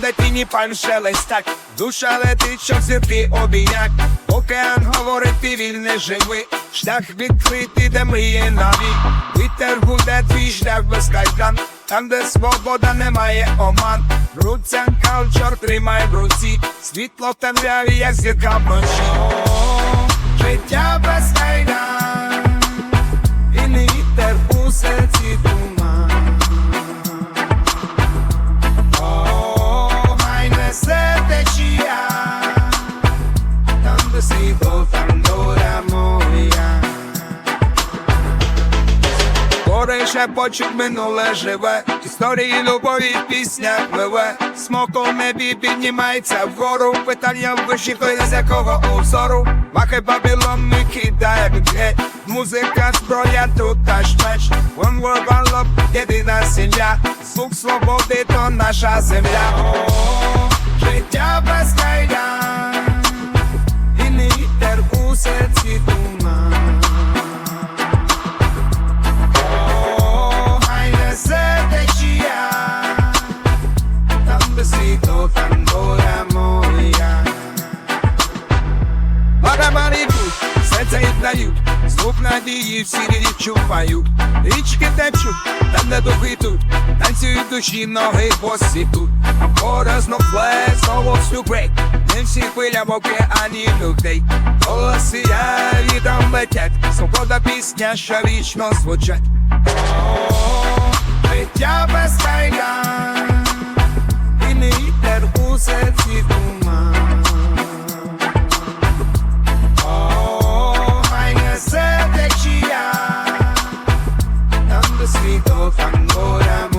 де тіні паль шелестять, душа летить, що зірки обійняк, океан говорить, ти вільний живий, шлях відкритий, де мріє навік, вітер гуде, твій шлях без кайдан, там, де свобода немає оман, Руцян калчор тримай в руці, світло в темряві, як зірка вночі. Життя без кайдан, світло, там доля моя. Гори шепочуть минуле живе, історії любові в піснях пливе, смок у небі піднімається вгору, питання в виші, з якого узору, махай бабілон ми кидає геть, музика зброя тут аж меч, One world one love, єдина сім'я, звук свободи то наша земля. О, життя без серця віддають, звук надії всі відчувають. Річки течуть, там де духи тут, танцюють душі, ноги босі тут. Гора знов пле, знову брейк, не всі хвиля в океані людей. Голоси я вітром летять, свобода пісня, що вічно звучать. Течія, там